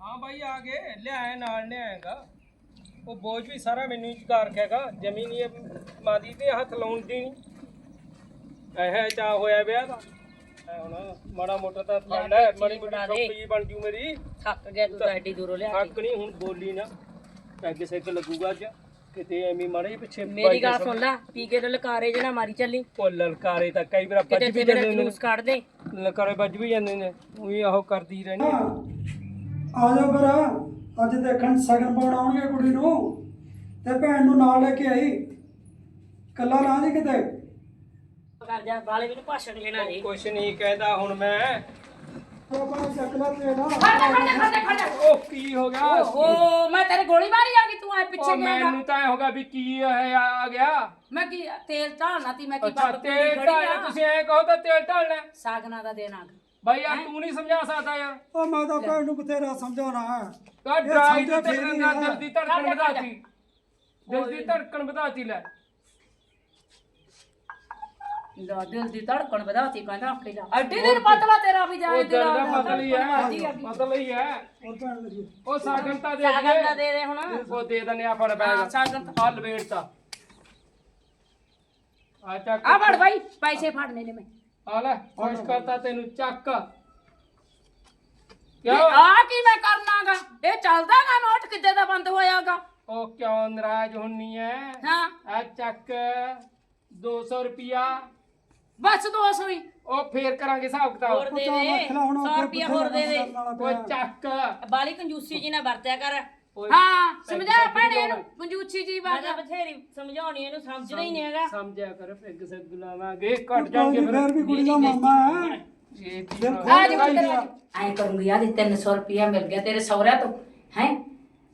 ਹਾਂ ਬਾਈ ਆ ਗਏ। ਲਿਆਇਆ ਨਾਲ ਲਿਆਏਗਾ ਉਹ ਬੋਝ ਵੀ ਸਾਰਾ ਮੈਨੂੰ ਹੀ ਚੁਕਾ ਰੱਖਿਆਗਾ ਜ਼ਮੀਨ ਇਹ ਮਾਦੀ ਤੇ ਹੱਥ ਲਾਉਣ ਦੀ ਨਹੀਂ ਇਹ ਚਾ ਹੋਇਆ ਵਿਆਹ ਦਾ। ਐ ਹੁਣ ਮਾੜਾ ਮੋਟਾ ਤਾਂ ਫੜ ਲੈ ਮਾੜੀ ਮੋਟੀ ਛੋਪੀ ਬਣ ਜੂ ਮੇਰੀ। ਥੱਕ ਗਿਆ ਤੂੰ ਤਾਂ ਐਡੀ ਦੂਰੋਂ ਲਿਆ ਕੇ। ਹੱਕ ਨਹੀਂ ਹੁਣ ਬੋਲੀ ਨਾ। ਪੈਗ ਸਿੱਕ ਲੱਗੂਗਾ ਅੱਜ। ਕਿਤੇ ਐਵੇਂ ਮਾੜੇ ਪਿੱਛੇ ਮੇਰੀ ਗੱਲ ਸੁਣ ਲੈ ਪੀ ਕੇ ਤੇ ਲਕਾਰੇ ਜੇ ਨਾ ਮਾਰੀ ਚੱਲੀ। ਉਹ ਲਲਕਾਰੇ ਤਾਂ ਕਈ ਵਾਰ ਵੱਜ ਵੀ ਜਾਂਦੇ ਨੇ। ਕੱਢ ਦੇ ਲਲਕਾਰੇ ਵੱਜ ਵੀ ਜਾਂਦੇ ਨੇ। ਉਹੀ ਆਹੋ ਕਰਦੀ ਰਹਿੰਦੀ ਆ ਜਾ ਫਿਰ ਅੱਜ ਦੇਖਣ ਸਗਨ ਪਾਉਣ ਆਉਣਗੇ ਕੁੜੀ ਨੂੰ। ਤੇ ਭੈਣ ਨੂੰ ਨਾਲ ਲੈ ਕੇ ਆਈ। ਕੱਲਾ ਨਾ ਜੀ ਕਿਤੇ। ਕਰ ਜਾ ਬਾਲੇ ਮੈਨੂੰ ਭਾਸ਼ਣ ਲੈਣਾ ਜੀ ਕੁਛ ਨਹੀਂ ਕਹਿੰਦਾ ਹੁਣ ਮੈਂ। ਬਾਬਾ ਚੱਕਲਾ ਤੇ ਨਾ। ਖੜ ਜਾ ਖੜ ਜਾ ਖੜ ਜਾ ਉਹ ਕੀ ਹੋ ਗਿਆ? ਓਹੋ ਮੈਂ ਤੇਰੇ ਗੋਲੀ ਮਾਰੀ ਆ ਗਈ ਤੂੰ ਐ ਪਿੱਛੇ ਉਹ ਗਿਆ ਮੈਨੂੰ ਤਾਂ ਐਂ ਹੋਗਾ ਵੀ ਕੀ ਇਹ ਆ ਗਿਆ। ਮੈਂ ਕੀ ਤੇਲ ਢਾਲਣਾ ਤੀ ਮੈਂ ਕੀ ਅੱਛਾ ਪੱਗ ਤੇਲ ਪੂਰੀ ਢਾਲਣਾ ਤੁਸੀਂ ਐਂ ਕਹੋ ਤਾਂ ਤੇਲ ਢਾਲਣਾ। ਹੈ। ਸਾਗਨਾ ਦਾ ਦੇਣਾ। ਬਾਈ ਯਾਰ ਤੂੰ ਨਹੀਂ ਸਮਝਾ ਸਕਦਾ ਯਾਰ। ਉਹ ਮੈਂ ਤਾਂ ਭੈਣ ਨੂੰ ਬਥੇਰਾ ਸਮਝਾਉਣਾ ਹੈ। ਇਹ ਡਰਾਈ ਫੇਰ ਹੀ ਤੇਰਾ ਆ। ਦਿਲ ਦੀ ਧੜਕਣ ਵਧਾਤੀ ਦਿਲ ਦੀ ਧੜਕਣ ਵਧਾਤੀ ਲੈ। ਲਾ ਦਿਲ ਦੀ ਧੜਕਣ ਵਧਾਤੀ ਕਹਿੰਦਾ ਆਪੇ ਜਾ। ਐਡੀ ਦਿਨ ਪਤਲਾ ਤੇਰਾ ਵੀ ਉਹ ਜਾਏ ਦਿਲ ਦਾ ਪਤਲ ਹੀ ਵਧੀ ਹੈ ਆ ਗਈ। ਪਤਲ ਹੀ ਹੈ। ਉਹ ਭੈਣ ਮੇਰੀ ਉਹ ਸਾਗਨ ਤਾਂ ਦੇ ਸਾਗਨ ਦਾ। ਦੇ ਦੇ ਦੇ ਹੁਣ। ਉਹ ਦੇ ਦਨੇ ਆ ਫੜ ਹਾਂ, ਬੈਗ ਸਾਗਨ ਤਾਂ- ਆ ਲਵੇੜਤਾ ਆ ਚੱਕ। ਆ ਫੜ ਬਾਈ ਪੈਸੇ ਫੜਨੇ ਨੇ ਮੈਂ। ਆ ਲੈ ਖੁਸ਼ ਕਰਤਾ ਤੈਨੂੰ ਚੱਕ। ਵੀ ਕਿਉਂ? ਆ ਕੀ ਮੈਂ ਕਰਨਾਗਾ? ਇਹ ਚੱਲਦਾਗਾ ਨੋਟ ਕਿੱਦੇ ਦਾ ਬੰਦ ਹੋਇਆਗਾ? ਉਹ ਕਿਉਂ ਨਾਰਾਜ਼ ਹੁੰਨੀ ਐ? ਹਾਂ। ਆ ਚੱਕ 200 ਰੁਪਿਆ ਬਸ 200 ਹੀ। ਉਹ ਫੇਰ ਕਰਾਂਗੇ ਹਿਸਾਬ ਕਿਤਾਬ। ਹੋਰ ਦੇ ਚੱਲ ਦੇ। ਹੁਣ 100 ਰੁਪਿਆ ਹੋਰ ਦੇ ਦੇ। ਉਹ ਚੱਕ। ਬਾਲੀ ਕੰਜੂਸੀ ਜੀ ਨਾ ਵਰਤਿਆ ਕਰ। ਹਾਂ ਸਮਝਾ ਭੈਣੇ ਕਿਉਂ ਨੂੰ ਕੰਜੂਸੀ ਜੀ ਬਾਤ ਬਥੇਰੀ ਸਮਝਾਉਣੀ ਇਹਨੂੰ ਸਮਝਦਾ ਹੀ ਨਹੀਂ ਹੈਗਾ। ਸਮਝਿਆ ਕਰ ਪੈਗ ਸੈਗ ਲਾਵਾਂਗੇ ਘਟ ਜਾਣਗੇ ਫਿਰ ਫਿਰ ਵੀ ਕੁੜੀ ਦਾ ਮਾਮਾ ਹੈ। ਇਹ ਕੀ ਆ? ਜਾ। ਐ ਕਰੂੰਗੀ ਆ ਦੇ 300 ਰੁਪਿਆ ਮਿਲ ਗਿਆ ਤੇਰੇ ਸਹੁਰਿਆਂ ਤੋਂ ਹੈ?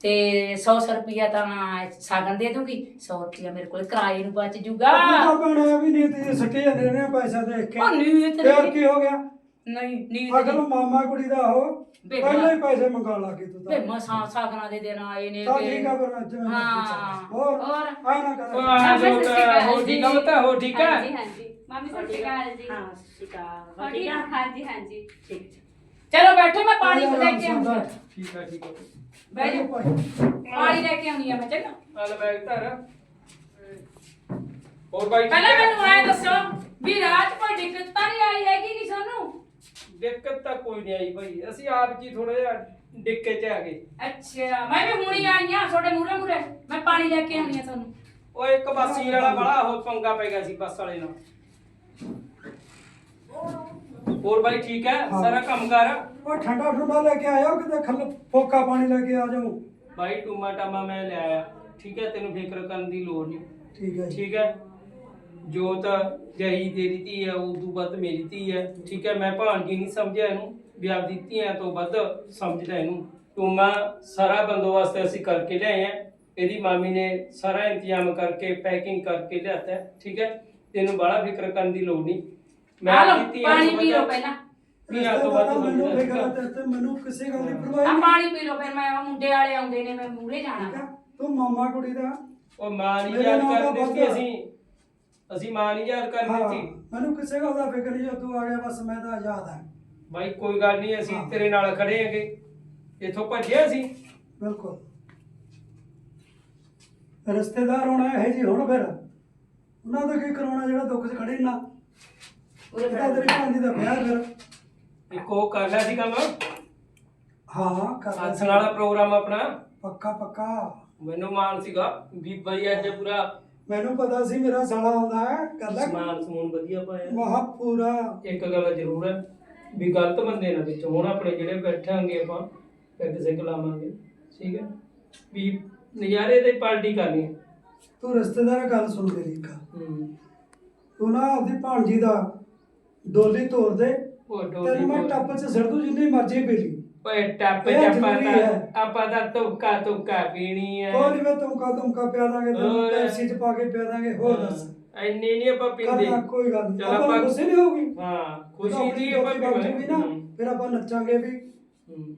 ਤੇ 100 ਰੁਪਿਆ ਤਾਂ ਮੈਂ ਸਾਗਨ ਦੇ ਦੂੰਗੀ। 100 ਰੁਪਿਆ ਮੇਰੇ ਕੋਲ ਕਿਰਾਏ ਨੂੰ ਬਚ ਜੂਗਾ। ਉਹ ਭੈਣੇ ਵੀ ਨਹੀਂ ਤੇ ਸੱਟੇ ਜਾਂਦੇ ਨੇ ਪੈਸਾ ਦੇਖ ਕੇ। ਉਹ ਨਹੀਂ ਫੇਰ ਤੇਰੇ। ਕੀ ਹੋ ਗਿਆ? ਨਹੀਂ ਨਹੀਂ ਅਗਰ ਮਾਮਾ ਕੁੜੀ ਦਾ ਹੋ ਬੇ ਪਹਿਲਾਂ ਹੀ ਪੈਸੇ ਮੰਗਾ ਲਾ ਕੇ ਤੂੰ ਵੇ ਤਾਂ ਮਸਾਂ ਸਾਗਨਾ ਦੇ ਦੇਣ ਆਏ ਨੇ ਤਾਂ ਤੇ- ਠੀਕ ਆ ਫਿਰ ਅੱਜ ਮੈਂ ਹਾਂ। ਹੋਰ ਹੋਰ? ਆ ਨਾ ਕਰ। ਉਹ ਆ ਜਾਓ ਤਾਂ, ਹੋ ਠੀਕ ਆ ਬਤਾ ਹੋ ਠੀਕ ਆ ਹਾਂਜੀ ਹਾਂਜੀ। ਮਾਮੀ ਸਤਿ ਸ਼੍ਰੀ ਅਕਾਲ ਜੀ। ਹਾਂ ਸਤਿ ਸ਼੍ਰੀ ਅਕਾਲ। ਹੋਰ ਠੀਕ ਆ? ਹਾਂਜੀ ਹਾਂਜੀ। ਠੀਕ ਚਲੋ ਬੈਠੋ ਮੈਂ ਪਾਣੀ ਲੈ ਕੇ ਆਉਂਦੀ ਹਾਂ। ਠੀਕ ਆ ਠੀਕ ਆ। ਬਹਿ ਜਾ। ਪਾਣੀ ਲੈ ਕੇ ਆਉਂਦੀ ਆ ਮੈਂ ਚੰਗਾ। ਆ ਲੈ ਬੈਗ ਧਰ। ਹੋਰ ਬਾਈ ਠੀਕ ਪਹਿਲਾਂ? ਮੈਨੂੰ ਐ ਦੱਸੋ ਵੀ ਰਾਤ ਕੋਈ ਦਿੱਕਤ ਤਾਂ ਨਹੀਂ ਆਈ ਹੈਗੀ ਕਿ ਸਾਨੂੰ? ਦਿੱਕਤ ਤਾਂ ਕੋਈ ਨਹੀਂ ਆਈ ਭਾਈ। ਅਸੀਂ ਆਪ ਜੀ ਥੋੜਾ ਜਿਹਾ ਡਿੱਕੇ ਚ ਆ ਗਏ। ਅੱਛਾ ਮੈਂ ਵੀ ਹੁਣੀ ਆਈ ਆ ਤੁਹਾਡੇ ਮੂਰੇ ਮੂਰੇ ਮੈਂ ਪਾਣੀ ਲੈ ਕੇ ਆਉਂਦੀ ਆ ਤੁਹਾਨੂੰ। ਉਹ ਇੱਕ ਬਾਸੀ ਵਾਲਾ ਬੜਾ ਹੋ ਪੰਗਾ ਪੈ ਗਿਆ ਸੀ ਬੱਸ ਵਾਲੇ ਨਾਲ। ਹੋਰ ਬਾਈ ਠੀਕ ਹੈ? ਹਾਂ। ਸਾਰਾ ਕੰਮ ਕਰ ਉਹ ਠੰਡਾ ਠੰਡਾ ਲੈ ਕੇ ਆਇਓ ਕਿਤੇ ਖੱਲ ਫੋਕਾ ਪਾਣੀ ਲੈ ਕੇ ਆ ਜਾਊ ਬਾਈ ਟੂਮਾ ਟਾਮਾ ਮੈਂ ਲੈ ਆਇਆ। ਠੀਕ ਹੈ ਤੈਨੂੰ ਫਿਕਰ ਕਰਨ ਦੀ ਲੋੜ ਨਹੀਂ। ਠੀਕ ਹੈ ਜੀ। ਠੀਕ ਹੈ? ਜੋਤ ਜਹੀ ਤੇਰੀ ਧੀ ਹੈ ਉਦੋਂ ਵੱਧ ਮੇਰੀ ਧੀ ਹੈ ਠੀਕ ਹੈ ਮੈਂ ਭਾਣਜੀ ਨਹੀਂ ਸਮਝਿਆ ਇਹਨੂੰ ਵੀ ਆਪਦੀ ਧੀਆਂ ਤੋਂ ਵੱਧ ਸਮਝਦਾ ਇਹਨੂੰ। ਟੂਮਾ ਸਾਰਾ ਬੰਦੋਬਸਤ ਅਸੀਂ ਕਰਕੇ ਲਿਆਏ ਆ। ਇਹਦੀ ਮਾਮੀ ਨੇ ਸਾਰਾ ਇੰਤਜ਼ਾਮ ਕਰਕੇ ਪੈਕਿੰਗ ਕਰਕੇ ਲਿਆਤਾ। ਠੀਕ ਹੈ ਤੈਨੂੰ ਬੜਾ ਫਿਕਰ ਕਰਨ ਦੀ ਲੋੜ ਨਹੀਂ। ਆ ਲਓ ਆਪਦੀ ਪਾਣੀ ਤੋਂ ਪੀ ਲਓ ਪਹਿਲਾਂ। ਧੀਆਂ ਤੋਂ ਵੱਧ ਮੈਨੂੰ ਸਮਝਦਾ ਹੈ ਤੇ ਮੈਨੂੰ ਕਿਸੇ ਗੱਲ ਦੀ ਪਰਵਾਹ ਆ ਨਹੀਂ। ਪਾਣੀ ਪੀ ਲਓ ਫਿਰ ਮੈਂ ਉਹ ਮੁੰਡੇ ਵਾਲੇ ਆਉਂਦੇ ਨੇ ਮੈਂ ਮੂਰੇ ਠੀਕ ਜਾਣਾ ਤੂੰ ਮਾਮਾ ਕੁੜੀ ਦਾ। ਉਹ ਮਾਂ ਨਹੀਂ ਮੇਰੇ ਯਾਦ ਨਾਲ ਤਾਂ ਦਿੱਤੀ ਵੱਧ- ਅਸੀਂ। ਅਸੀਂ ਮਾਂ ਨਹੀਂ ਯਾਦ ਕਰਨ ਹਾਂ ਦਿੱਤੀ ਮੈਨੂੰ ਕਿਸੇ ਗੱਲ ਦਾ ਫਿਕਰ ਨਹੀਂ ਜੋ ਤੂੰ ਆ ਗਿਆ ਬਸ ਮੈਂ ਤਾਂ ਆਜ਼ਾਦ ਹਾਂ ਬਾਈ ਕੋਈ ਗੱਲ ਨਹੀਂ ਅਸੀਂ ਹਾਂ। ਤੇਰੇ ਨਾਲ ਖੜੇ ਹੈਗੇ। ਇੱਥੋਂ ਭੱਜਿਆ ਸੀ। ਬਿਲਕੁਲ। ਰਿਸ਼ਤੇਦਾਰ ਹੋਣਾ ਇਹ ਜੀ ਹੁਣ ਫਿਰ। ਉਹਨਾਂ ਦਾ ਕੀ ਕਰਾਉਣਾ ਜਿਹੜਾ ਦੁੱਖ 'ਚ ਖੜੇ ਨਾ? ਉਰੇ ਇਹਦਾ ਤੇਰੀ ਭੈਣ ਦੀ ਦਾ ਵਿਆਹ ਫਿਰ। ਇੱਕ ਉਹ ਕਰ ਲਿਆ ਸੀ ਕੰਮ। ਹਾਂ ਕਰ ਲੈ ਹੱਸਣ ਵਾਲਾ ਪ੍ਰੋਗਰਾਮ ਆਪਣਾ। ਪੱਕਾ ਪੱਕਾ। ਮੈਨੂੰ ਮਾਣ ਸੀਗਾ ਵੀ ਬਾਈ ਅੱਜ ਪੂਰਾ ਮੈਨੂੰ ਪਤਾ ਸੀ ਮੇਰਾ ਸਾਲਾ ਆਉਂਦਾ ਹੈ ਕਰ ਲੈ। ਸਮਾਨ ਸਮੂਨ ਵਧੀਆ ਪਾਇਆ। ਮਹਾ ਪੂਰਾ। ਇੱਕ ਗੱਲ ਜ਼ਰੂਰ ਹੈ ਵੀ ਗਲਤ ਬੰਦੇ ਨਾ ਵਿੱਚ ਹੁਣ ਆਪਣੇ ਜਿਹੜੇ ਬੈਠਾਂਗੇ ਆਪਾਂ ਪੈਗ ਸਿੱਕ ਲਾਵਾਂਗੇ ਠੀਕ ਹੈ? ਵੀ ਨਜ਼ਾਰੇ ਤੇ ਪਾਰਟੀ ਕਰਨੀ ਹੈ। ਤੂੰ ਰਿਸ਼ਤੇਦਾਰ ਗੱਲ ਸੁਣ ਇੱਕ। ਹੂੰ। ਤੂੰ ਨਾ ਆਪਦੀ ਭਾਣਜੀ ਦਾ ਡੋਲੀ ਤੋੜ ਦੇ ਉਹ ਤੈਨੂੰ ਮੈਂ ਕੋਲ- ਟੱਪ 'ਚ ਸਿਰ ਦੂ ਜਿੰਨੀ ਮਰਜ਼ੀ ਪੀ ਲਈ। ਓਏ ਟੱਪ ਇਹ ਜ਼ਰੂਰੀ ਹੈ। ਆਪਾਂ ਦਾ ਤੁੱਕਾ ਤੁੱਕਾ ਪੀਣੀ ਹੈ ਕੋਈ ਨਹੀਂ ਮੈਂ ਤੁਮਕਾ ਤੁਮਕਾ ਪਿਆ ਦਾਂਗੇ ਤੈਨੂੰ ਹੋਰ। 'ਚ ਪਾ ਕੇ ਪਿਆ ਦਾਂਗੇ ਹੋਰ ਦੱਸ। ਇੰਨੇ ਨਹੀਂ ਆਪਾਂ ਪੀਂਦੇ। ਕਰਨਾ ਕੋਈ ਗੱਲ ਨਹੀਂ ਚੱਲ ਆਪਾਂ ਆਪਾਂ ਨੂੰ ਗੁੱਸੇ ਨਹੀਂ ਹੋਊਗੀ। ਹਾਂ ਖੁਸ਼ੀ ਦੀ ਆਪਾਂ ਜੂਗੀ ਨਾ। ਫਿਰ ਆਪਾਂ ਨੱਚਾਂਗੇ ਵੀ।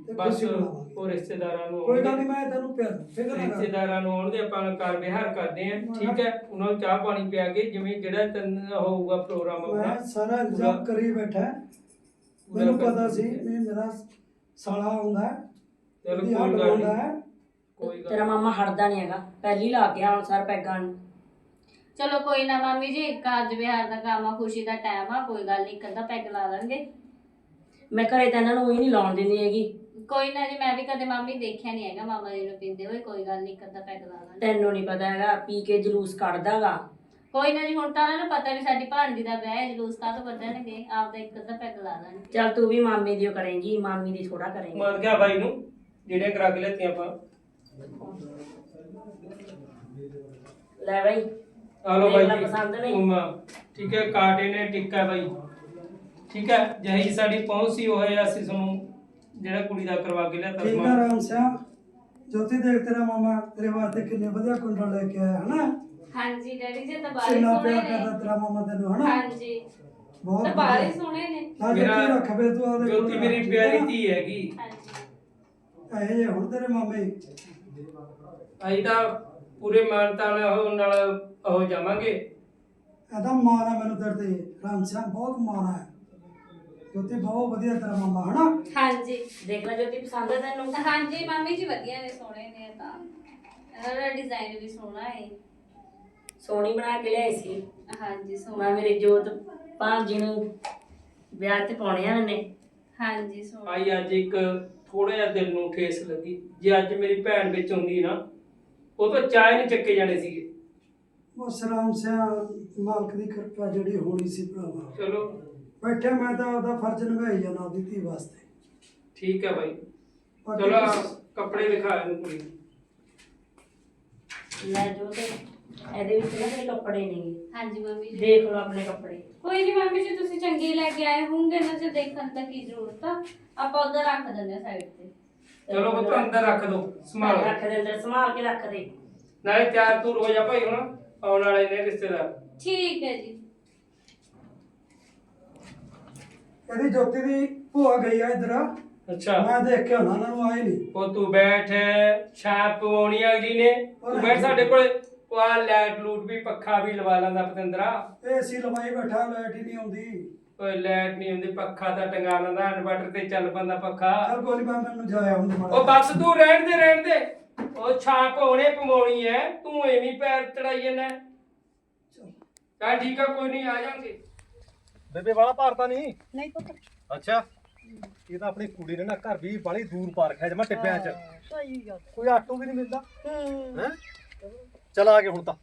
ਤੇ ਬਸ ਖੁਸ਼ੀ ਮਨਾਵਾਂਗੇ। ਉਹ ਰਿਸ਼ਤੇਦਾਰਾਂ ਨੂੰ ਕੋਈ ਗੱਲ ਨਹੀਂ ਮੈਂ ਤੈਨੂੰ ਪਿਆਰ ਫਿਕਰ ਨਾ ਕਰ। ਰਿਸ਼ਤੇਦਾਰਾਂ ਨੂੰ ਆਉਣਦੇ ਆਪਾਂ ਕਰ ਵਿਹਾਰ ਕਰਦੇ ਆਂ ਠੀਕ ਹੈ ਉਹਨਾਂ ਨੂੰ ਚਾਹ ਪਾਣੀ ਪਿਆ ਕੇ ਜਿਵੇਂ ਜਿਹੜਾ ਤਨ ਹੋਊਗਾ ਪ੍ਰੋਗਰਾਮ ਮੈਂ ਆਪਣਾ ਸਾਰਾ ਇੰਤਜ਼ਾਮ ਕਰੀ ਬੈਠਾ। ਮੈਨੂੰ ਪੂਰਾ ਪਤਾ ਸੀ ਕਰ- ਵੀ ਮੇਰਾ ਸਾਲਾ ਆਉਂਦਾ ਹੈ ਚਲੋ ਕੋਈ ਹੱਡ ਗੱਲ ਬੰਦਾ ਨਹੀਂ ਹੈ। ਕੋਈ ਗੱਲ ਤੇਰਾ ਮਾਮਾ ਹਟਦਾ ਨਹੀਂ ਹੈਗਾ ਪਹਿਲੀ ਲਾ ਕੇ ਆਉਣ ਸਾਰ ਪੈਗਾਂ ਨੂੰ। ਚਲੋ ਕੋਈ ਨਾ ਮਾਮੀ ਜੀ ਕਾਜ ਵਿਹਾਰ ਦਾ ਕੰਮ ਆ ਖੁਸ਼ੀ ਦਾ ਟਾਈਮ ਆ ਕੋਈ ਗੱਲ ਨਹੀਂ ਕੰਦਾ ਪੈਗ ਲਾ ਲਾਂਗੇ। ਮੈਂ ਘਰੇ ਤਾਂ ਇਹਨਾਂ ਨੂੰ ਉਹੀ ਨਹੀਂ ਲਾਉਣ ਦਿੰਦੀ ਹੈਗੀ। ਕੋਈ ਨਾ ਜੀ ਮੈਂ ਵੀ ਕਦੇ ਮਾਮੀ ਦੇਖਿਆ ਨਹੀਂ ਹੈਗਾ ਮਾਮਾ ਜੀ ਨੂੰ ਪੀਂਦੇ ਹੋਏ ਕੋਈ ਗੱਲ ਨਹੀਂ ਕੰਦਾ ਪੈਗ ਲਾ ਲਾਂਗੇ। ਤੈਨੂੰ ਨਹੀਂ ਪਤਾ ਹੈਗਾ ਪੀ ਕੇ ਜਲੂਸ ਕੱਢਦਾਗਾ। ਕੋਈ ਨਾ ਜੀ ਹੁਣ ਤਾਂ ਉਹਨਾਂ ਨੂੰ ਪਤਾ ਵੀ ਸਾਡੀ ਭਾਣਜੀ ਦਾ ਵਿਆਹ ਹੈ ਜਲੂਸ ਕਾਹ ਤੋਂ ਕੱਢਣਗੇ ਆਪਦਾ ਇੱਕ ਅੱਧਾ ਪੈਗ ਲਾ ਲਾਂਗੇ। ਚੱਲ ਤੂੰ ਵੀ ਮਾਮੀ ਦੀ ਓ ਕਰੇਂਗੀ ਮਾਮੀ ਦੀ ਥੋੜਾ ਕਰੇਂਗੀ। ਮੰਨ ਗਿਆ ਬਾਈ ਨੂੰ ਜਿਹੜੇ ਕਰਾ ਕੇ ਲੈਤੀਆਂ ਆਪਾਂ। ਲੈ ਬਾਈ। ਆ ਬਾਈ ਦੇਖ ਲੈ ਜੀ ਪਸੰਦ ਨਹੀਂ। ਉਮਾ ਠੀਕ ਹੈ ਕਾਟੇ ਨੇ ਟਿੱਕਾ ਬਾਈ। ਠੀਕ ਹੈ ਜਹੀ ਸਾਡੀ ਪਹੁੰਚ ਸੀ ਉਹ ਹੈ ਅਸੀਂ ਤੁਹਾਨੂੰ ਜਿਹੜਾ ਕੁੜੀ ਦਾ ਕਰਵਾ ਕੇ ਲਿਆਤਾ ਠੀਕ ਹੈ ਰਾਮ ਸਿਆ ਜੋਤੀ ਦੇਖ ਤੇਰਾ ਮਾਮਾ ਤੇਰੇ ਵਾਸਤੇ ਕਿੰਨੇ ਵਧੀਆ ਕੁੰਡਲ ਲੈ ਕੇ ਆਇਆ ਹਨਾ? ਹਾਂਜੀ ਡੈਡੀ ਜੀ ਤਾਂ ਪਿਆਰ ਕਰਦਾ ਨੇ। ਤੇਰਾ ਮਾਮਾ ਤੈਨੂੰ ਹਨਾ? ਹਾਂਜੀ। ਬਹੁਤ ਤਾਂ ਵਧੀਆ। ਸੋਹਣੇ ਨੇ। ਆ ਮੇਰਾ ਰੱਖ ਫੇ ਤੂੰ ਆਦੇ ਜੋਤੀ ਮੇਰੀ ਪਿਆਰੀ ਧੀ ਹੈਗੀ। ਹਾਂਜੀ ਇਹ ਜੇ ਹੁਣ ਤੇਰੇ ਮਾਮੇ। ਅਸੀਂ ਤਾਂ ਪੂਰੇ ਮਾਨਤਾ ਨਾਲ ਉਹ ਨਾਲ ਉਹ ਜਾਵਾਂਗੇ। ਇਹਦਾ ਮਾਣ ਹੈ ਮੈਨੂੰ ਤੇਰੇ ਤੇ। ਰਾਮ ਸਿਆ ਬਹੁਤ ਮਾਣ ਹੈ ਜੋਤੀ ਬਹੁਤ ਵਧੀਆ ਤੇਰਾ ਮਾਮਾ ਹਨਾ? ਹਾਂਜੀ। ਦੇਖ ਲੈ ਜੋਤੀ ਪਸੰਦ ਹੈ ਤੈਨੂੰ? ਹਾਂਜੀ ਮੰਮੀ ਜੀ ਵਧੀਆ ਨੇ ਸੋਹਣੇ ਨੇ ਤਾਂ। ਇਹਨਾਂ ਦਾ ਡਿਜ਼ਾਈਨ ਵੀ ਸੋਹਣਾ ਹੈ ਸੋਹਣੀ ਬਣਾ ਕੇ ਲਿਆਈ ਸੀ। ਹਾਂਜੀ ਸੋਹਣਾ। ਮੈਂ ਮੇਰੀ ਜੋਤ ਭਾਂਜੀ ਨੂੰ ਵਿਆਹ ਤੇ ਪਾਉਣੇ ਆ ਮੈਨੇ ਹਾਂਜੀ ਸੋਹਣਾ। ਆਈ ਅੱਜ ਇੱਕ ਥੋੜਾ ਜਿਹਾ ਦਿਲ ਨੂੰ ਠੇਸ ਲੱਗੀ। ਜੇ ਅੱਜ ਮੇਰੀ ਭੈਣ ਵਿੱਚ ਹੁੰਦੀ ਨਾ ਉਹ ਤਾਂ ਚਾਹ ਨਹੀਂ ਚੱਕੇ ਜਾਣੇ ਸੀਗੇ। ਬਸ ਰਾਮ ਸਿਆ ਮਾਲਕ ਦੀ ਕਿਰਪਾ ਜਿਹੜੀ ਹੋਣੀ ਸੀ ਭਰਾਵਾ। ਚਲੋ। ਬੈਠੇ ਮੈਂ ਤਾਂ ਉਹਦਾ ਫਰਜ਼ ਨਿਭਾਈ ਜਾਣਾ ਉਹਦੀ ਧੀ ਵਾਸਤੇ। ਠੀਕ ਹੈ ਬਾਈ। ਬਾਕੀ ਚਲੋ ਆਹ ਕੱਪੜੇ ਦਿਖਾ ਇਹਨੂੰ ਕੁੜੀ ਨੂੰ। ਲੈ ਜੋਤ। ਇਹਦੇ ਵਿੱਚ ਨਾ ਤੇਰੇ ਕੱਪੜੇ ਨਹੀਂ ਹਾਂਜੀ ਮੰਮੀ ਜੀ। ਦੇਖ ਲਓ ਆਪਣੇ ਕੱਪੜੇ। ਕੋਈ ਨਹੀਂ ਮੰਮੀ ਜੀ ਤੁਸੀਂ ਚੰਗੀ ਲੈ ਕੇ ਆਏ ਹੋਵੋਗੇ ਨਾ ਜੇ ਦੇਖਣ ਦਾ ਕੀ ਜ਼ਰੂਰਤ ਆ। ਆਪਾਂ ਉਧਰ ਰੱਖ ਦਿੰਦੇ ਆ ਸਾਈਡ ਤੇ। ਚਲੋ ਪੁੱਤ ਅੰਦਰ ਰੱਖ ਦੋ ਸੰਭਾਲੋ। ਰੱਖ ਦੇ ਅੰਦਰ ਸੰਭਾਲ ਕੇ ਰੱਖ ਦੇ। ਨਾਲੇ ਤਿਆਰ ਤੂਰ ਹੋ ਜਾ ਭਾਈ ਹੁਣ ਆਉਣ ਵਾਲੇ ਨੇ ਰਿਸ਼ਤੇਦਾਰ। ਠੀਕ ਹੈ ਜੀ। ਇਹਦੀ ਜੋਤੀ ਦੀ ਭੂਆ ਗਈ ਆ ਇਧਰ। ਅੱਛਾ। ਮੈਂ ਦੇਖ ਕੇ ਉਹਨਾਂ ਨੂੰ ਆਏ ਨਹੀਂ ਉਹ ਤੂੰ ਬੈਠ ਛਾਪ ਪਵਾਉਣੀ ਆ ਅਗਲੀ ਨੇ। ਤੂੰ ਬੈਠ ਸਾਡੇ ਕੋਲੇ। ਉਹ ਆਹ ਲਾਈਟ ਲੂਟ ਵੀ ਪੱਖਾ ਵੀ ਲਵਾ ਲੈਂਦਾ ਪਤੰਦਰਾ। ਏਸੀ ਲਵਾਈ ਬੈਠਾ ਲਾਈਟ ਹੀ ਨਹੀਂ ਆਉਂਦੀ। ਓਏ ਲਾਈਟ ਨਹੀਂ ਹੁੰਦੀ ਪੱਖਾ ਤਾਂ ਟੰਗਾ ਲੈਂਦਾ ਇਨਵਰਟਰ ਤੇ ਚੱਲ ਪੈਂਦਾ ਪੱਖਾ। ਚੱਲ ਕੋਈ ਨੀ ਮੈਂ ਮੈਨੂੰ ਜਾਇਆ ਹੁੰਦੇ ਉਹ ਬਸ ਤੂੰ ਰਹਿਣ ਦੇ ਰਹਿਣ ਦੇ। ਉਹ ਛਾਪ ਹੋਣੇ ਪਵਾਉਣੀ ਐ ਤੂੰ ਐਵੇਂ ਹੀ ਪੈਰ ਚੜਾਈ ਜਾਂਦਾ ਚੱਲ। ਠੀਕ ਆ ਕੋਈ ਨਹੀਂ ਆ ਜਾਣਗੇ। ਬੇਬੇ ਵਾਲਾ ਭਾਰਤਾ ਨਹੀਂ? ਨਹੀਂ ਪੁੱਤ। ਅੱਛਾ। ਇਹ ਤਾਂ ਆਪਣੀ ਕੁੜੀ ਨੇ ਨਾ ਘਰ ਵੀ ਬਾਲੀ ਦੂਰ ਪਾ ਰੱਖਿਆ ਜਮਾ ਟਿੱਬਿਆਂ 'ਚ। ਸਹੀ ਗੱਲ। ਕੋਈ ਆਟੋ ਵੀ ਨਹੀਂ ਮਿਲਦਾ? ਹੂੰ। ਹੈ? ਚਲ ਆ ਗਏ ਹੁਣ ਤਾਂ।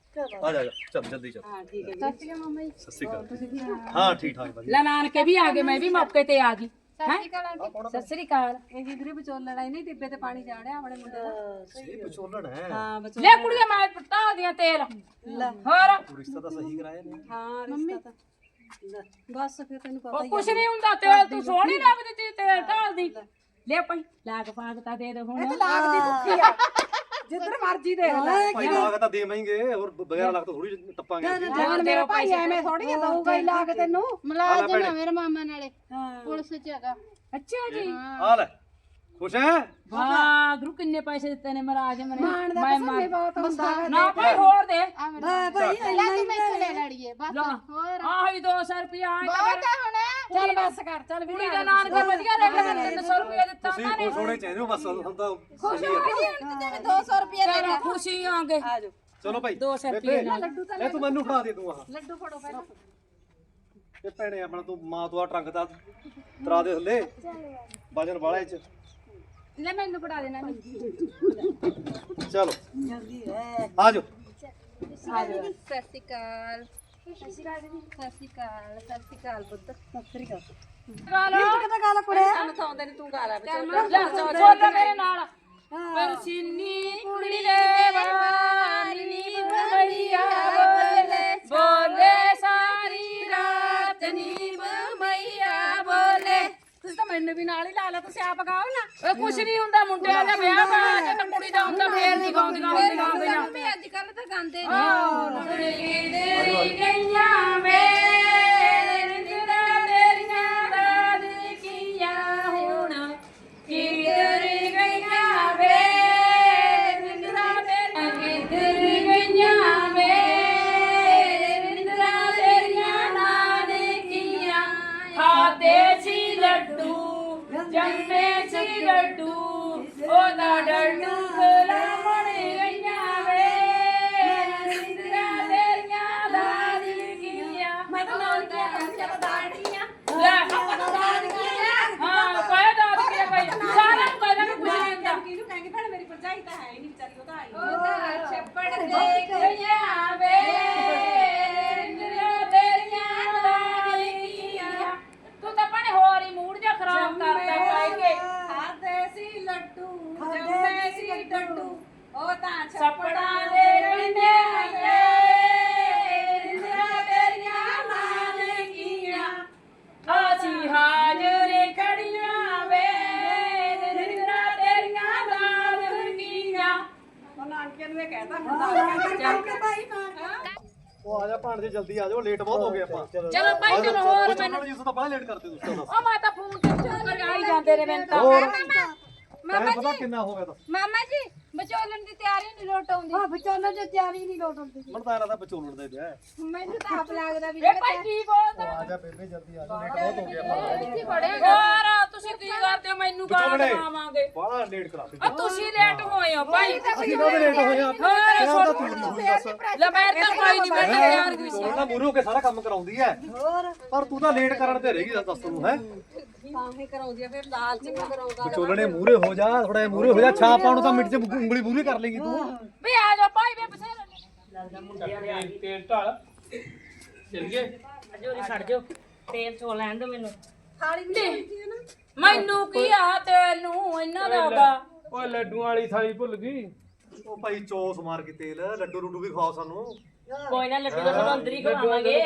ਆ ਜਾ ਜਾ। ਚੱਲ ਜਲਦੀ ਚੱਲ। ਹਾਂ ਠੀਕ ਹੈ ਸਤਿ ਸ਼੍ਰੀ ਅਕਾਲ ਮਾਮਾ ਜੀ। ਸਤਿ ਸ਼੍ਰੀ ਅਕਾਲ। ਹਾਂ। ਠੀਕ ਠਾਕ ਵਧੀਆ ਲੈ ਨਾਨਕੇ ਵੀ ਆ ਗਏ ਮੈਂ ਵੀ ਮੌਕੇ ਤੇ ਆ ਗਈ। ਸਤਿ ਸ਼੍ਰੀ ਅਕਾਲ ਇਹ ਜਿਗਰੀ ਵਿਚੋਲਣ ਆਈ ਨਹੀਂ ਟਿੱਬੇ ਤੇ ਪਾਣੀ ਚਾੜਿਆ ਆਪਣੇ ਮੁੰਡੇ ਦਾ। ਇਹ ਵਿਚੋਲਣ ਹੈ। ਹਾਂ ਵਿਚੋਲਣ ਲੈ ਕੁੜੀਆਂ ਮੈਂ ਪਟਾ ਦੀਆਂ ਤੇਲ। ਹੋਰ? ਤੂੰ ਰਿਸ਼ਤਾ ਤਾਂ ਸਹੀ ਕਰਾਇਆ ਨੇ ਹਾਂ ਰਿਸ਼ਤਾ ਤਾਂ। ਲੈ, ਬਸ ਫਿਰ ਤੈਨੂੰ ਪਤਾ ਉਹ ਹੀ ਕੁਛ ਨਹੀਂ ਹੁੰਦਾ ਤੇਲ ਤੂੰ ਸੋਹਣੀ ਲੱਗਦੀ ਤੀ ਤੇਲ ਢਾਲਦੀ। ਲੈ। ਭਾਈ ਲਾਗ ਪਾਗ ਤਾਂ ਦੇ ਦੇ ਹੁਣ। ਲੱਗਦੀ ਭੁੱਖੀ ਆ। ਜਿੱਧਰ ਮਰਜ਼ੀ ਦੇਖ ਲੈ। ਭਾਈ ਲਾਗ ਤਾਂ ਦੇਵਾਂਗੇ ਹੋਰ ਬਗੈਰ ਲਾਗ ਤਾਂ ਥੋੜੀ ਟੱਪਾਂਗੇ। ਜਾਨ ਮੇਰਾ ਭਾਈ ਐਵੇਂ ਥੋੜੀ ਦਊਗਾ ਹੀ ਲਾ ਕੇ ਤੈਨੂੰ? ਮੁਲਾਜ਼ਮ ਆ ਮੇਰਾ ਮਾਮਾ ਨਾਲੇ। ਹਾਂ। ਪੁਲਿਸ ਚ ਹੈਗਾ। ਅੱਛਾ ਜੀ। ਆ ਲੈ ਖੁਸ਼ ਹੈ? ਵਾਹ ਗੁਰੂ ਕਿੰਨੇ ਪੈਸੇ ਦਿੱਤੇ ਨੇ ਮਹਾਰਾਜ ਮਨੇ। ਮਾਣ ਦਾ ਮੈਂ ਪਸੰਦ ਬਹੁਤ ਹੁੰਦਾ ਹੈ। ਨਾ ਭਾਈ ਹੋਰ ਦੇ ਆ ਮੇਰਾ ਲੈ ਭਾਈ ਲੈ ਤੂੰ ਮੈਥੋਂ ਲੈ ਲੜੀਏ ਬਸ ਲਾ ਹੋਰ। ਆਹ ਵੀ 200 ਰੁਪਿਆ ਆਏ ਤਾਂ ਬਹੁਤ ਹੈ ਹੁਣ। ਚੱਲ ਬਸ ਕਰ ਚੱਲ ਵੀ ਕੁੜੀ ਦਾ ਨਾਨਕਾ ਵਧੀਆ ਰਹਿ ਗਿਆ 300 ਰੁਪਿਆ ਦਿੱਤਾ ਤੁਸੀਂ ਉਹਨਾਂ ਨੇ। ਖੁਸ਼ ਹੋਣੇ ਚਾਹੀਦੇ ਹੋ ਬਸ ਹੁਣ ਤਾਂ ਸਹੀ ਹੈ ਜਿਵੇਂ 200 ਰੁਪਏ ਲੈ ਚਲੋ ਖੁਸ਼ੀ ਆਂਗੇ। ਆ ਜਾਓ। ਚਲੋ ਭਾਈ। ਦੋ ਸੌ ਰੁਪਏ ਬੇਬੇ, ਨਾਲ। ਇਹ ਤੂੰ ਮੈਨੂੰ ਫੜਾ ਦੇ ਤੂੰ ਆਹ। ਲੱਡੂ ਫੜੋ ਪਹਿਲਾਂ। ਇਹ ਭੈਣੇ ਆਪਣਾ ਤੂੰ ਮਾਂ ਤੋਂ ਆ ਟਰੰਕ ਦਾ ਤਰਾ ਦੇ ਥੱਲੇ। ਵਜਨ ਵਾਲਾ ਇਹ ਚ। ਲੈ ਮੈਨੂੰ ਫੜਾ ਦੇਣਾ ਚਲੋ। ਆ ਜਾਓ। ਸਤਿ ਸ਼੍ਰੀ ਅਕਾਲ। ਸਤਿ ਸ਼੍ਰੀ ਅਕਾਲ ਸਤਿ ਸ਼੍ਰੀ ਅਕਾਲ ਸਤਿ ਸ਼੍ਰੀ ਅਕਾਲ ਪੁੱਤ। ਸਤਿ ਸ਼੍ਰੀ ਅਕਾਲ ਗਾਲਾ ਕਿਹਦਾ ਗੱਲ ਕੁੜੇ ਸਾਨੂੰ ਥਾਉਂਦੇ ਨਹੀਂ ਤੂੰ ਗਾਲਾ ਵਿੱਚ ਬੋਲ ਮੇਰੇ ਨਾਲ ਪਰਸੀਨੀ ਕੁੜੀ ਦੇ ਵਾਲੀ ਮਈਆ ਬੋਲੇ ਬੋਲੇ ਸਾਰੀ ਰਾਤ ਨੀ ਮਈਆ ਬੋਲੇ ਤੁਸੀਂ ਤਾਂ ਮੈਨੂੰ ਵੀ ਨਾਲ ਹੀ ਲਾ ਲਾ ਤੁਸੀਂ ਆਪ ਗਾਓ ਨਾ ਓਏ ਕੁਛ ਨਹੀਂ ਹੁੰਦਾ ਮੁੰਡਿਆਂ ਦਾ ਵਿਆਹ ਵਾ ਜੇ ਕੁੜੀ ਦਾ ਹੁੰਦਾ ਫੇਰ ਨਹੀਂ ਗਾਉਂਦੀਆਂ ਹੁੰਦੀਆਂ ਗਾਉਂਦੀਆਂ ਅੱਜ ਕੱਲ ਤਾਂ ਗਾਉਂਦੇ ਕੁੜੀ ਤੇਰੀ ਗਈਆਂ ਮੇਰੇ ਉਹ ਤਾਂ ਸਪੜਾਂ ਦੇ ਕੰਨੇ ਆਏ ਨਿੰਦਰਾ ਤੇਰੀਆਂ ਨਾਨਕੀਆਂ ਅਸੀਂ ਹਾਜ਼ਰ ਖੜੀਆਂ ਵੇ ਨਿੰਦਰਾ ਤੇਰੀਆਂ ਨਾਨਕੀਆਂ ਉਹ ਨਾਨਕੇ ਨੂੰ ਇਹ ਕਹਿਤਾ ਹੁੰਦਾ ਭਾਈ ਉਹ ਆ ਜਾ ਭਾਣਜੇ ਜਲਦੀ ਆ ਜਾਓ ਲੇਟ ਬਹੁਤ ਹੋ ਗਏ ਆਪਾਂ। ਚਲੋ ਭਾਈ ਚਲੋ ਹੋਰ ਮੈਨੂੰ। ਜੀ ਤਾਂ ਪਹਿਲਾਂ ਲੇਟ ਕਰਤੇ ਤੁਸੀਂ ਤਾਂ ਉਹ ਮੈਂ ਤਾਂ ਫੋਨ ਤੇ ਕਰਕੇ ਆਈ ਜਾਂਦੇ ਨੇ ਮੈਨੂੰ ਤਾਂ। ਮਾਮਾ ਪਤਾ ਕਿੰਨਾ ਹੋ ਗਿਆ ਤਾਂ। ਮਾਮਾ ਜੀ ਵਿਚੋਲਣ ਦੀ ਤਿਆਰੀ ਨਹੀਂ ਲੋਟ ਆਉਂਦੀ। ਹਾਂ ਵਿਚਾਲਾ ਜੇ ਤਿਆਰੀ ਨਹੀਂ ਲੋਟ ਹੁੰਦੀ ਮਨ ਤਾਂ ਇਹਦਾ ਵਿਚੋਲਣ ਦੇ ਪਿਆ ਮੈਨੂੰ ਤਾਂ ਆਪ ਲੱਗਦਾ ਵੀ ਵੇ ਭਾਈ ਕੀ ਬੋਲਦਾ? ਆ ਜਾ ਬੇਬੇ ਜਲਦੀ ਆ ਜਾ। ਲੇਟ ਬਹੁਤ ਹੋ ਗਿਆ ਇੱਥੇ ਖੜੇ ਹੋਰ ਤੁਸੀਂ ਕੀ ਕਰਦੇ ਹੋ? ਮੈਨੂੰ ਗਾਲਾਂ ਵਿਚੋਲਣੇ। ਦਵਾਵਾਂਗੇ ਬਾਹਲਾ ਲੇਟ ਕਰਾਤੇ ਆ ਤੁਸੀਂ ਲੇਟ ਹੋਏ ਹੋ ਭਾਈ। ਅਸੀਂ ਕਦੋਂ ਲੇਟ ਹੋਏ ਆ? ਹੋਰ ਕਿਹੜਾ ਤਾਂ ਤੂੰ ਹੋਈ ਦੱਸ ਲੈ ਮੈਂ ਤਾਂ ਕੋਈ ਨਹੀਂ ਮੈਂ ਤਾਂ ਤਿਆਰ ਗਈ ਸੀ। ਉਹ ਤਾਂ ਮੂਰੇ ਹੋ ਕੇ ਸਾਰਾ ਕੰਮ ਕਰਾਉਂਦੀ ਐ ਪਰ ਤੂੰ ਤਾਂ ਲੇਟ ਕਰਨ ਤੇ ਰਹੇਗੀ ਦੱਸ ਤੈਨੂੰ ਹੈ? ਹੀ ਕਰਾਉਂਦੀ ਆ ਫਿਰ ਲਾਲਚ ਨਾ ਕਰਾਉਂਦਾ ਵਿਚੋਲਣੇ ਮੂਰੇ ਹੋ ਜਾ ਥੋੜਾ ਜਿਹਾ ਮੂਰੇ ਹੋ ਜਾ ਛਾਪ ਪਾਉਣ ਨੂੰ ਤਾਂ ਮਿੰਟ ਚ ਉਂਗਲੀ ਮੂਰੇ ਕਰ ਲੇਗੀ ਤੂੰ। ਵੀ ਆ ਜਾ ਭਾਈ ਵੇ ਬਸੇਰਾ ਤੇਲ ਤੇਲ ਢਾਲ। ਚੱਲ ਗਏ ਜੋਰੀ ਛੱਡ ਦਿਓ ਤੇਲ ਚੋ ਲੈਣ ਦੋ ਮੈਨੂੰ। ਥਾਲੀ ਵੀ ਚਾਹੀਦੀ ਹੈ ਨਾ। ਮੈਨੂੰ ਕੀ ਆ ਤੈਨੂੰ ਇਹਨਾਂ ਦਾ ਹੋਗਾ ਉਹ ਲੱਡੂਆਂ ਵਾਲੀ ਥਾਲੀ ਭੁੱਲ ਗਈ। ਉਹ ਭਾਈ ਚੋਸ ਮਾਰ ਕੇ ਤੇਲ ਲੱਡੂ ਲੁੱਡੂ ਵੀ ਖਾਓ ਸਾਨੂੰ। ਕੋਈ ਨਾ ਲੱਡੂ ਦਾ ਸਾਨੂੰ ਅੰਦਰ ਹੀ ਖਵਾਵਾਂਗੇ।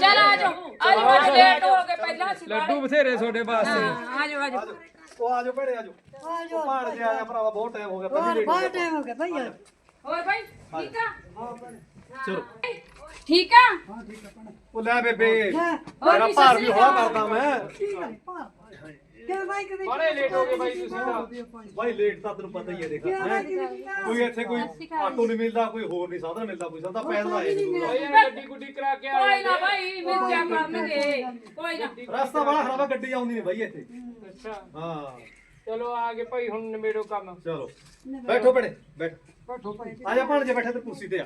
ਚਲ ਆ ਜਾਓ। ਆ ਜਾਓ ਲੇਟ ਹੋ ਗਏ ਅਸੀਂ ਲੱਡੂ ਬਥੇਰੇ ਤੁਹਾਡੇ ਵਾਸਤੇ। ਆ ਜਾਓ ਆ ਜਾਓ। ਉਹ ਆ ਜਾਓ ਭੈਣੇ ਆ ਜਾਓ। ਆ ਜਾਓ। ਭਾਣ ਜੇ ਆ ਜਾ ਭਰਾਵਾ ਬਹੁਤ ਟਾਈਮ ਹੋ ਗਿਆ ਪਹਿਲੀ ਲੇਟ ਬਹੁਤ ਟਾਈਮ ਹੋ ਗਿਆ ਭਾਈ ਯਾਰ ਹੋਰ ਭਾਈ ਠੀਕ ਆ? ਚਲੋ। ਠੀਕ ਆ? ਉਹ ਲੈ ਬੇਬੇ। ਤੇਰਾ ਭਾਰ ਵੀ ਹੌਲਾ ਕਰਦਾ ਮੈਂ। ਕਿਉਂ ਭਾਈ ਕਦੇ ਬੜੇ ਲੇਟ ਹੋ ਗਏ ਬਾਈ ਤੁਸੀਂ ਤਾਂ। ਭਾਈ ਲੇਟ ਤਾਂ ਤੈਨੂੰ ਪਤਾ ਹੀ ਹੈ ਦੇਖ। ਹੈਂ? ਕੋਈ ਇੱਥੇ ਕੋਈ ਆਟੋ ਨਹੀਂ ਮਿਲਦਾ ਕੋਈ ਹੋਰ ਨਹੀਂ ਸਾਧਨ ਮਿਲਦਾ ਕੋਈ ਸਾਧਨ ਪੈਦਲ ਆਏ ਗੱਡੀ ਗੁੱਡੀ ਕਰਾ ਕੇ ਕੋਈ ਨਾ ਭਾਈ ਮਿਲ ਜਾ ਕਰਨਗੇ ਕੋਈ ਨਾ। ਰਸਤਾ ਬੜਾ ਖਰਾਬ ਆ ਗੱਡੀ ਆਉਂਦੀ ਨਹੀਂ ਬਾਈ ਇੱਥੇ। ਅੱਛਾ। ਹਾਂ। ਚਲੋ ਆ ਗਏ ਭਾਈ ਹੁਣ ਨਿਬੇੜੋ ਕੰਮ। ਚਲੋ। ਬੈਠੋ ਬੜੇ ਬੈਠ। ਬੈਠੋ ਭਾਈ। ਆ ਜਾ ਭਾਣ ਜੇ ਬੈਠੇ ਤੇ ਕੁਰਸੀ ਤੇ ਆ।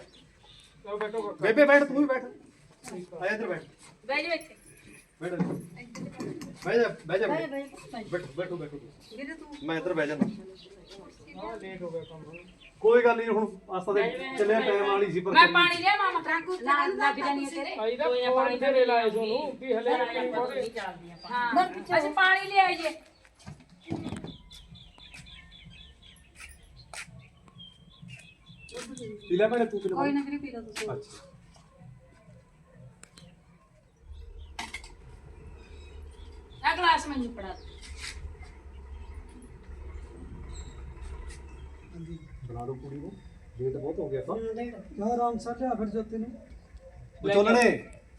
ਚਲੋ ਬੈਠੋ। ਕਾਕਾ। ਬੇਬੇ ਬੈਠ ਤੂੰ ਵੀ ਬੈਠ। ਆ ਜਾ ਇੱਧਰ ਬੈਠ। ਬਹਿ ਜਾ ਬੈਠ ਬਹਿ ਜਾ ਬਹਿ ਜਾ ਬੈਠੋ ਬੈਠੋ ਬੈਠੋ। ਮੈਂ ਇੱਧਰ ਬਹਿ ਜਾਣਾ ਹਾਂ ਲੇਟ ਹੋ ਗਿਆ ਕੰਮ ਕੋਈ ਗੱਲ ਨਹੀਂ ਹੁਣ ਆਸਤਾ ਦੇ ਚੱਲਿਆ ਟਾਈਮ ਵਾਲੀ ਸੀ ਪਰ ਮੈਂ ਪਾਣੀ ਲਿਆ ਮਾਮਾ ਟਰੰਕ ਲਾ ਲੱਗ ਜਾਣੀ ਹੈ ਤੇਰੇ ਆਈ ਦਾ ਪਾਣੀ ਤੇ ਲਾਏ ਤੁਹਾਨੂੰ ਵੀ ਹਲੇ ਨਹੀਂ ਪਹੁੰਚੇ ਹਾਂ। ਅਸੀਂ ਪਾਣੀ ਲੈ ਆਈਏ ਪੀ ਲੈ ਭੈਣੇ ਤੂੰ ਪੀ ਲੈ ਕੋਈ ਨਾ ਕਰੀ ਪੀ ਲਓ ਤੁਸੀਂ ਅੱਛਾ। ਆ ਗਲਾਸ ਮੈਨੂੰ ਫੜਾ ਦੇ। ਬਣਾ ਦੋ ਕੁੜੀ ਨੂੰ ਲੇਟ ਬਹੁਤ ਹੋ ਗਿਆ ਤਾਂ। ਜਾ ਆਰਾਮ ਸਰ ਲਿਆ ਫਿਰ ਜੋਤੀ ਨੂੰ। ਵਿਚੋਲਣੇ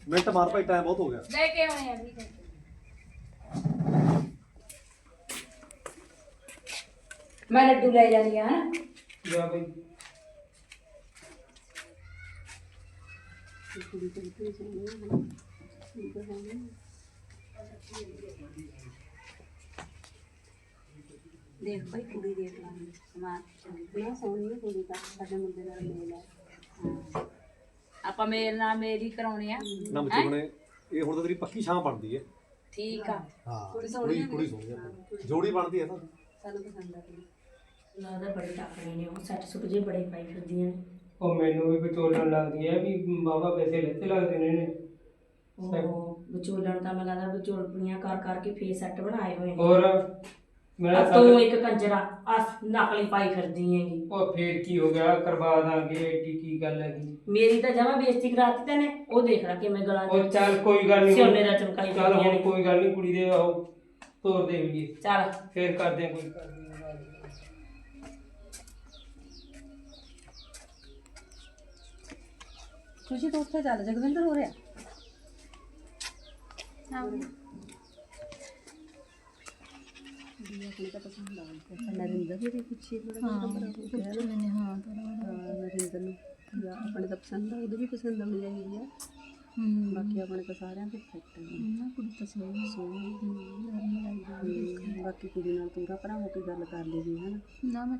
ਮਿੰਟ ਮਾਰ ਭਾਈ ਟਾਈਮ ਬਹੁਤ ਹੋ ਗਿਆ। ਲੈ ਕੇ ਆਉਣੇ ਆ ਹੈ। ਮੈਂ ਲੱਡੂ ਲੈ ਜਾਂਦੀ ਆ ਹਨਾ? ਜਾ ਬਈ ਦੇਖ ਭਾਈ ਕੁੜੀ ਦੇਖ ਲਾਂਗੇ। ਸਮਾਨ ਨਾ ਸੋਹਣੀ ਹੈ ਕੁੜੀ ਤਾਂ ਸਾਡੇ ਮੁੰਡੇ ਨਾਲ ਮੇਲ ਹੈ। ਆਪਾਂ ਮੇਲ ਨਾਲ ਮੇਲ ਹੀ ਕਰਾਉਣੇ ਆ। ਨਾ ਵਿਚੋਲਣੇ ਇਹ ਹੁਣ ਤਾਂ ਤੇਰੀ ਪੱਕੀ ਛਾਂ ਬਣਦੀ ਹੈ। ਠੀਕ ਆ। ਹਾਂ ਕੁੜੀ ਕੁੜੀ ਸੋਹਣੀ ਹੈ ਜੋੜੀ ਬਣਦੀ ਹੈ ਤਾਂ ਸਾਨੂੰ ਪਸੰਦ ਆ ਕੁੜੀ। ਲੱਗਦਾ ਬੜੇ ਟਾਕਰੇ ਨੇ ਉਹ ਸੱਟ ਸੁੱਟ ਜੇ ਬੜੇ ਪਾਈ ਫਿਰਦੀਆਂ ਨੇ। ਉਹ ਮੈਨੂੰ ਵੀ ਵਿਚੋਲਣ ਲੱਗਦੀ ਹੈ ਵੀ ਬਾਬਾ ਪੈਸੇ ਲੈਤੇ ਲੱਗਦੇ ਨੇ ਇਹਨੇ। ਉਹ ਵਿਚੋਲਣ ਤਾਂ ਮੈਂ ਲੱਗਦਾ ਵਿਚੋਲਪਣੀਆਂ ਕਰ ਕਰਕੇ ਫੇਸ ਸੈੱਟ ਬਣਾਏ ਹੋਏ ਨੇ। ਹੋਰ ਮੇਰਾ ਆ ਤੂੰ ਇੱਕ ਕੰਜਰਾ ਆ ਨਕਲੀ ਪਾਈ ਫਿਰਦੀ ਹੈਗੀ। ਉਹ ਫੇਰ ਕੀ ਹੋ ਗਿਆ? ਕਰਵਾ ਦਾਂਗੇ ਏਡੀ ਕੀ ਗੱਲ ਹੈਗੀ? ਮੇਰੀ ਤਾਂ ਜਮਾ ਬੇਇੱਜ਼ਤੀ ਕਰਾਤੀ ਤੈਨੇ ਉਹ ਦੇਖ ਲੈ ਕਿਵੇਂ ਗਲਾਂ ਉਹ ਚੱਲ ਕੋਈ ਗੱਲ ਨਹੀਂ ਸਿਉਨੇ ਦਾ ਚਮਕਾਈ ਚੱਲ ਫਿਰਦੀਆਂ ਹੁਣ ਨੇ। ਕੋਈ ਗੱਲ ਨਹੀਂ ਕੁੜੀ ਦੇ ਆਓ ਤੋਰ ਦੇਵੀਏ ਚੱਲ। ਫੇਰ ਕਰਦੇ ਹਾਂ ਕੋਈ। ਖੁਸ਼ੀ ਤਾਂ ਉੱਥੇ ਚੱਲ ਜਗਵਿੰਦਰ ਹੋ ਰਿਹਾ ਨਰਿੰਦਰ ਦੀ ਖੁਸ਼ੀ ਥੋੜਾ ਜਿਹਾ ਬੜਾ ਹੋ ਗਿਆ ਨਾ ਮੈਨੇ ਹਾਂ ਨਰਿੰਦਰ ਨੂੰ ਜਾਂ ਆਪਣੇ ਤਾਂ ਪਸੰਦ ਆ ਉਹਦੇ ਵੀ ਪਸੰਦ ਆਉਣੀ ਚਾਹੀਦੀ ਆ ਬਾਕੀ ਆਪਣੇ ਤਾਂ ਸਾਰਿਆਂ ਦੇ ਫਿੱਟ ਨੇ ਨਾ ਕੁੜੀ ਤਾਂ ਸੋਹਣੀ ਸੋਹਣੀ ਬਾਕੀ ਕੁੜੀ ਨਾਲ ਪੂਰਾ ਭਰਾ ਹੋ ਕੇ ਗੱਲ ਕਰ ਲਈ ਵੀ ਹਨਾ ਨਾ ਮੈਂ